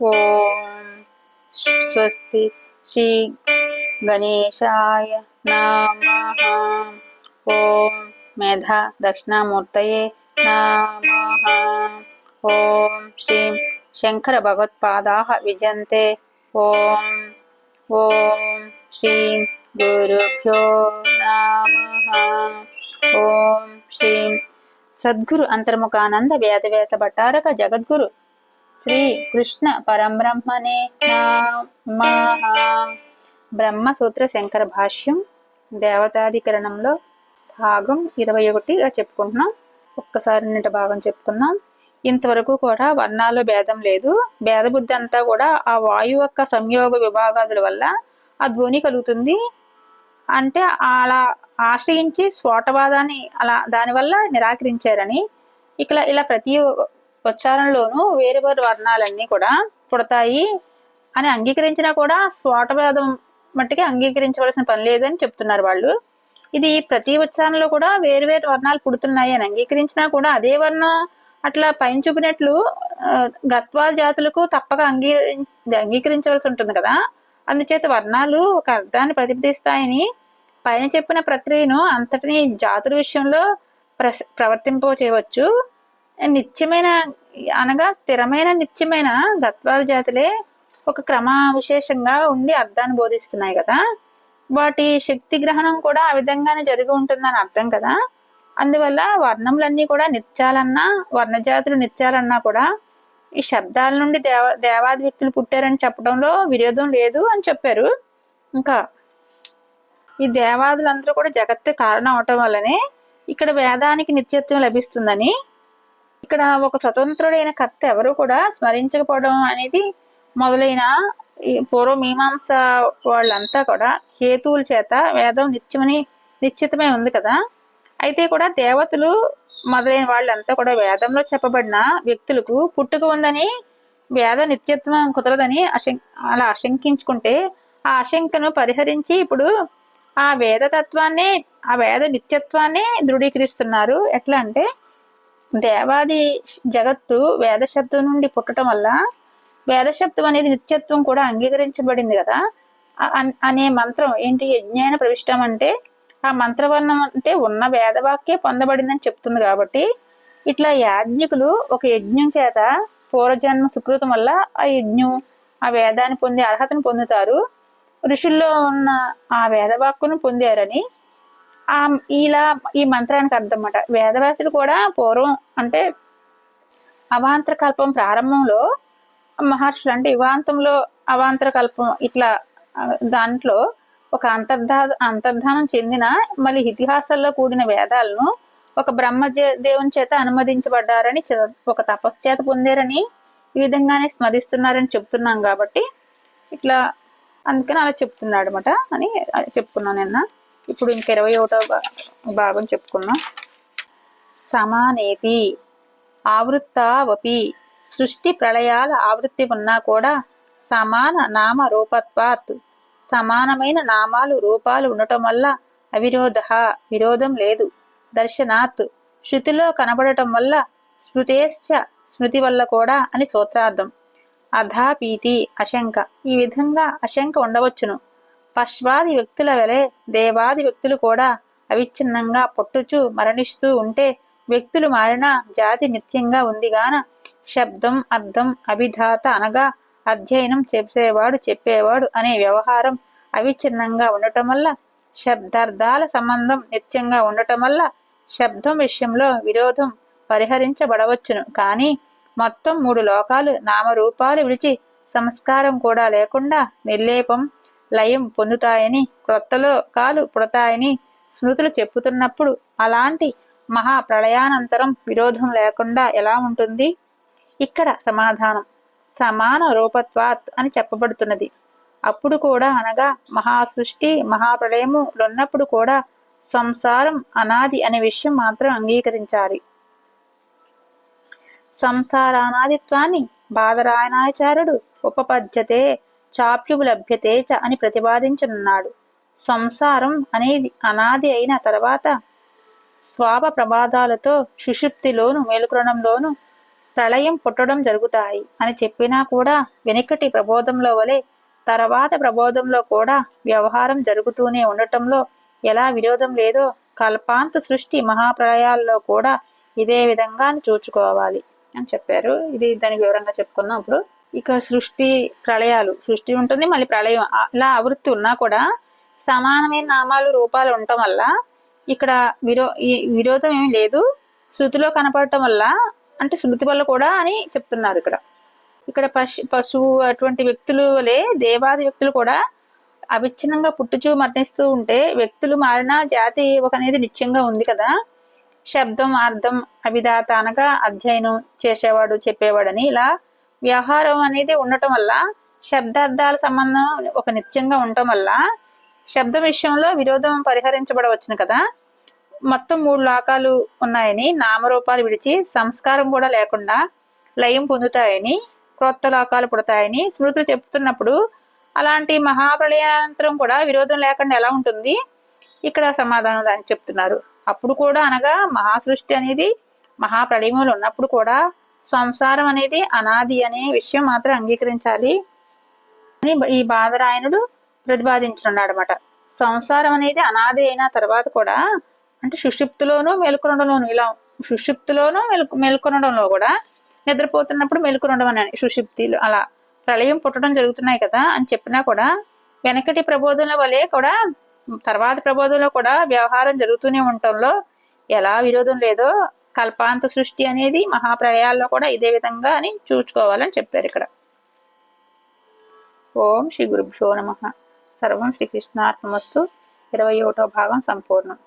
ఓం స్వస్తి శ్రీ గణేశాయ నమః. ఓం మేధ దక్షిణామూర్తయే నమః. ఓం శ్రీం శంకర భగవత్పాదాः విజయంతే ఓం ఓం శ్రీం గురుభ్యో నమః. ఓం శ్రీం సద్గురు అంతర్ముఖానంద వేదవేస భట్టారక జగద్గురు శ్రీ కృష్ణ పరంబ్రహ్మనే బ్రహ్మ బ్రహ్మసూత్ర శంకర భాష్యం దేవతాధికరణంలో భాగం ఇరవై ఒకటిగా చెప్పుకుంటున్నాం. ఒక్కసారి నిట భాగం చెప్పుకున్నాం ఇంతవరకు కూడా వర్ణాలు భేదం లేదు. భేద బుద్ధి అంతా కూడా ఆ వాయువు యొక్క సంయోగ విభాగాదుల వల్ల ఆ ధ్వని కలుగుతుంది. అంటే అలా ఆశ్రయించి స్ఫోటవాదాన్ని అలా దానివల్ల నిరాకరించారని. ఇక్కడ ఇలా ప్రతి ఉచ్చారణలోనూ వేరు వేరు వర్ణాలన్నీ కూడా పుడతాయి అని అంగీకరించినా కూడా స్ఫోటవాదం మట్టికి అంగీకరించవలసిన పని లేదని చెప్తున్నారు వాళ్ళు. ఇది ప్రతి ఉచ్చారణలో కూడా వేరు వేరు వర్ణాలు పుడుతున్నాయి అని అంగీకరించినా కూడా అదే వర్ణం అట్లా పైన చూపినట్లు గత్వాల జాతులకు తప్పక అంగీ అంగీకరించవలసి ఉంటుంది కదా. అందుచేత వర్ణాలు ఒక అర్థాన్ని ప్రతిపాదిస్తాయని పైన చెప్పిన ప్రక్రియను అంతటిని జాతుల విషయంలో ప్ర ప్రవర్తింప చేయవచ్చు. నిత్యమైన అనగా స్థిరమైన నిత్యమైన గత్వాల జాతులే ఒక క్రమ విశేషంగా ఉండి అర్థాన్ని బోధిస్తున్నాయి కదా. వాటి శక్తి గ్రహణం కూడా ఆ విధంగానే జరిగి ఉంటుందని అర్థం కదా. అందువల్ల వర్ణములన్నీ కూడా నిత్యాలన్నా వర్ణజాతులు నిత్యాలన్నా కూడా ఈ శబ్దాల నుండి దేవ దేవాది వ్యక్తులు పుట్టారని చెప్పడంలో విరోధం లేదు అని చెప్పారు. ఇంకా ఈ దేవాదులందరూ కూడా జగత్తు కారణం అవటం వల్లనే ఇక్కడ వేదానికి నిత్యత్వం లభిస్తుందని ఇక్కడ ఒక స్వతంత్రుడైన కర్త ఎవరు కూడా స్మరించకపోవడం అనేది మొదలైన పూర్వ మీమాంస వాళ్ళంతా కూడా హేతువుల చేత వేదం నిత్యమని నిశ్చితమై ఉంది కదా. అయితే కూడా దేవతలు మొదలైన వాళ్ళంతా కూడా వేదంలో చెప్పబడిన వ్యక్తులకు పుట్టుక ఉందని వేద నిత్యత్వం కుదరదని అశం అలా ఆశంకించుకుంటే ఆ ఆశంకను పరిహరించి ఇప్పుడు ఆ వేద తత్వాన్ని ఆ వేద నిత్యత్వాన్ని దృఢీకరిస్తున్నారు. ఎట్లా అంటే దేవాది జగత్తు వేద శబ్దం నుండి పుట్టడం వల్ల వేద శబ్దం అనేది నిత్యత్వం కూడా అంగీకరించబడింది కదా? అనే మంత్రం ఏంటి? యజ్ఞాన ప్రవిష్టం అంటే ఆ మంత్రవర్ణం అంటే ఉన్న వేదవాక్యే పొందబడిందని చెప్తుంది కాబట్టి ఇట్లా యాజ్ఞికులు ఒక యజ్ఞం చేత పూర్వజన్మ సుకృతం వల్ల ఆ యజ్ఞం ఆ వేదాన్ని పొందే అర్హతను పొందుతారు. ఋషుల్లో ఉన్న ఆ వేదవాక్కును పొందారని ఆ ఇలా ఈ మంత్రానికి అర్థం అన్నమాట వేదవ్యాసుడు కూడా పూర్వం అంటే అవాంతర కల్పం ప్రారంభంలో మహర్షులు అంటే యుగాంతంలో అవాంతర కల్పం ఇట్లా దాంట్లో ఒక అంతర్ధా అంతర్ధానం చెందిన మళ్ళీ ఇతిహాసాల్లో కూడిన వేదాలను ఒక బ్రహ్మ దేవుని చేత అనుమతించబడ్డారని ఒక తపస్సు చేత పొందారని ఈ విధంగానే స్మరిస్తున్నారని చెప్తున్నాం కాబట్టి ఇట్లా అందుకని అలా చెప్తున్నాడు అనమాట అని చెప్పుకున్నాను నిన్న. ఇప్పుడు ఇంక ఇరవై ఒకటో భాగం చెప్పుకున్నాం సమానేతి ఆవృత్తావపి సృష్టి ప్రళయాల ఆవృత్తి ఉన్నా కూడా సమాన నామ రూపత్వాత్ సమానమైన నామాలు రూపాలు ఉండటం వల్ల అవిరోధ విరోధం లేదు. దర్శనాత్ శృతిలో కనబడటం వల్ల స్మృతేశ్చ స్మృతి వల్ల కూడా అని సూత్రార్థం. అధాపీతి అశంక ఈ విధంగా అశంక ఉండవచ్చును. పశ్వాది వ్యక్తుల వలె దేవాది వ్యక్తులు కూడా అవిచ్ఛిన్నంగా పొట్టుచు మరణిస్తూ ఉంటే వ్యక్తులు మారినా జాతి నిత్యంగా ఉందిగాన శబ్దం అర్థం అభిధాత అనగా అధ్యయనం చేసేవాడు చెప్పేవాడు అనే వ్యవహారం అవిచ్ఛిన్నంగా ఉండటం వల్ల శబ్దార్థాల సంబంధం నిత్యంగా ఉండటం వల్ల శబ్దం విషయంలో విరోధం పరిహరించబడవచ్చును. కానీ మొత్తం మూడు లోకాలు నామరూపాలు విడిచి సంస్కారం కూడా లేకుండా నిర్లేపం లయం పొందుతాయని క్రొత్తలో కాలు పుడతాయని స్మృతులు చెప్పుతున్నప్పుడు అలాంటి మహా ప్రళయానంతరం విరోధం లేకుండా ఎలా ఉంటుంది? ఇక్కడ సమాధానం. సమాన రూపత్వాత్ అని చెప్పబడుతున్నది. అప్పుడు కూడా అనగా మహాసృష్టి మహాప్రళయము ఉన్నప్పుడు కూడా సంసారం అనాది అనే విషయం మాత్రం అంగీకరించాలి. సంసారానాదిత్వాన్ని బాదరాయణాచార్యుడు ఉపపద్యతే చాప్యులభ్యతే చ అని ప్రతిపాదించనున్నాడు. సంసారం అనేది అనాది అయిన తర్వాత స్వాప ప్రమాదాలతో సుషుప్తిలోను మేలుకొనడంలోను ప్రళయం పుట్టడం జరుగుతాయి అని చెప్పినా కూడా వెనుకటి ప్రబోధంలో వలె తర్వాత ప్రబోధంలో కూడా వ్యవహారం జరుగుతూనే ఉండటంలో ఎలా విరోధం లేదో కల్పాంత సృష్టి మహాప్రళయాల్లో కూడా ఇదే విధంగా చూచుకోవాలి అని చెప్పారు. ఇది దానికి వివరంగా చెప్పుకున్నాం ఇప్పుడు. ఇక్కడ సృష్టి ప్రళయాలు. సృష్టి ఉంటుంది మళ్ళీ ప్రళయం. ఇలా ఆవృత్తి ఉన్నా కూడా సమానమైన నామాలు రూపాలు ఉండటం వల్ల ఇక్కడ విరో విరోధం ఏమి లేదు. శృతిలో కనపడటం వల్ల అంటే శృతి వల్ల కూడా అని చెప్తున్నారు ఇక్కడ. ఇక్కడ పశు పశువు అటువంటి వ్యక్తులు వలె దేవాది వ్యక్తులు కూడా అవిచ్ఛిన్నంగా పుట్టుచూ మరణిస్తూ ఉంటే వ్యక్తులు మారినా జాతి ఒక అనేది నిత్యంగా ఉంది కదా. శబ్దం అర్థం అభిదాత అనగా అధ్యయనం చేసేవాడు చెప్పేవాడని ఇలా వ్యవహారం అనేది ఉండటం వల్ల శబ్దార్థాల సంబంధం ఒక నిత్యంగా ఉండటం వల్ల శబ్ద విషయంలో విరోధం పరిహరించబడవచ్చును కదా. మొత్తం మూడు లోకాలు ఉన్నాయని నామరూపాలు విడిచి సంస్కారం కూడా లేకుండా లయం పొందుతాయని క్రొత్త లోకాలు పుడతాయని స్మృతులు చెప్తున్నప్పుడు అలాంటి మహాప్రళయాంతరం కూడా విరోధం లేకుండా ఎలా ఉంటుంది? ఇక్కడ సమాధానం దానికి చెప్తున్నారు. అప్పుడు కూడా అనగా మహాసృష్టి అనేది మహాప్రళయములు ఉన్నప్పుడు కూడా సంసారం అనేది అనాది అనే విషయం మాత్రం అంగీకరించాలి. అని ఈ బాధరాయనుడు ప్రతిపాదించున్నాడు అనమాట సంసారం అనేది అనాది అయిన తర్వాత కూడా అంటే సుషుప్తిలోను మేల్కొనడంలోను ఇలా సుషుప్తిలోను మెలకు మేల్కొనడంలో కూడా నిద్రపోతున్నప్పుడు మేల్కొనడం అని సుషుప్తిలో అలా ప్రళయం పుట్టడం జరుగుతున్నాయి కదా అని చెప్పినా కూడా వెనకటి ప్రబోధంలో వలె కూడా తర్వాత ప్రబోధంలో కూడా వ్యవహారం జరుగుతూనే ఉండటంలో ఎలా విరోధం లేదో కల్పాంత సృష్టి అనేది మహాప్రయాల్లో కూడా ఇదే విధంగా అని చూసుకోవాలని చెప్పారు ఇక్కడ. ఓం శ్రీ గురుభ్యో నమ. సర్వం శ్రీకృష్ణార్పణమస్తు ఇరవై ఒకటో భాగం సంపూర్ణం.